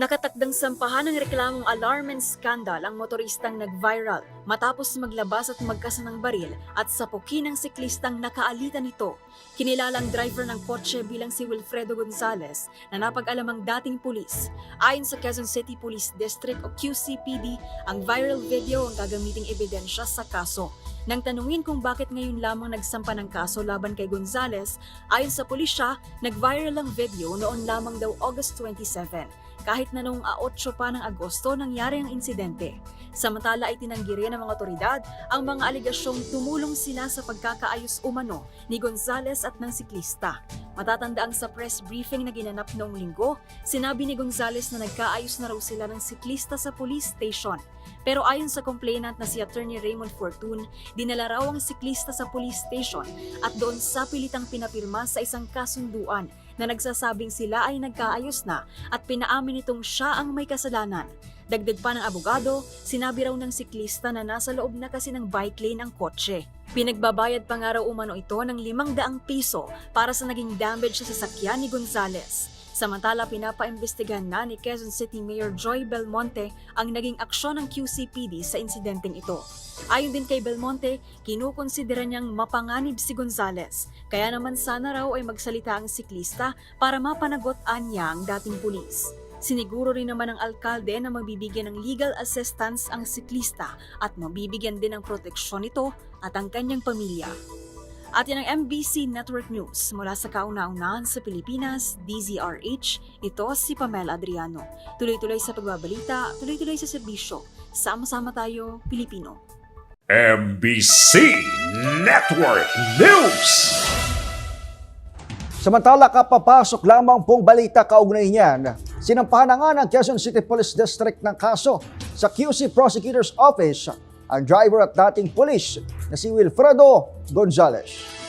Nakatakdang sampahan ng reklamong alarm and scandal ang motoristang nag-viral matapos maglabas at magkasa ng baril at sapukin ng siklistang nakaalitan nito. Kinilalang driver ng kotse bilang si Wilfredo Gonzales na napag-alamang dating pulis. Ayon sa Quezon City Police District o QCPD, ang viral video ang gagamiting ebidensya sa kaso. Nang tanungin kung bakit ngayon lamang nagsampa ng kaso laban kay Gonzales, ayon sa pulisya, nag-viral ang video noon lamang daw August 27 kahit na noong 8 pa ng Agosto nangyari ang insidente. Samantala ay tinanggi rin ng mga otoridad ang mga aligasyong tumulong sila sa pagkakaayos umano ni Gonzales at ng siklista. Matatandaang sa press briefing na ginanap noong linggo, sinabi ni Gonzales na nagkaayos na raw sila ng siklista sa police station. Pero ayon sa complainant na si Attorney Raymond Fortun, dinala raw ang siklista sa police station at doon sa pilitang pinapirma sa isang kasunduan na nagsasabing sila ay nagkaayos na at pinaamin nitong siya ang may kasalanan. Dagdag pa ng abogado, sinabi raw ng siklista na nasa loob na kasi ng bike lane ang kotse. Pinagbabayad pa nga raw umano ito ng 500 piso para sa naging damage sa sasakyan ni Gonzales. Samantala, pinapaimbestigahan na ni Quezon City Mayor Joy Belmonte ang naging aksyon ng QCPD sa insidenteng ito. Ayon din kay Belmonte, kinukonsidera niyang mapanganib si Gonzales. Kaya naman sana raw ay magsalita ang siklista para mapanagot-an niya ang dating pulis. Siniguro rin naman ng alkalde na mabibigyan ng legal assistance ang siklista at mabibigyan din ng proteksyon ito at ang kanyang pamilya. At yan ang MBC Network News mula sa kauna-unahan sa Pilipinas, DZRH. Ito si Pamela Adriano. Tuloy-tuloy sa pagbabalita, tuloy-tuloy sa serbisyo. Sama-sama tayo, Pilipino. MBC Network News. Samantala kapapasok lamang pong balita kaugnay niyan, sinampahan na nga ng Quezon City Police District ng kaso sa QC Prosecutor's Office ang driver at dating pulis na si Wilfredo Gonzales.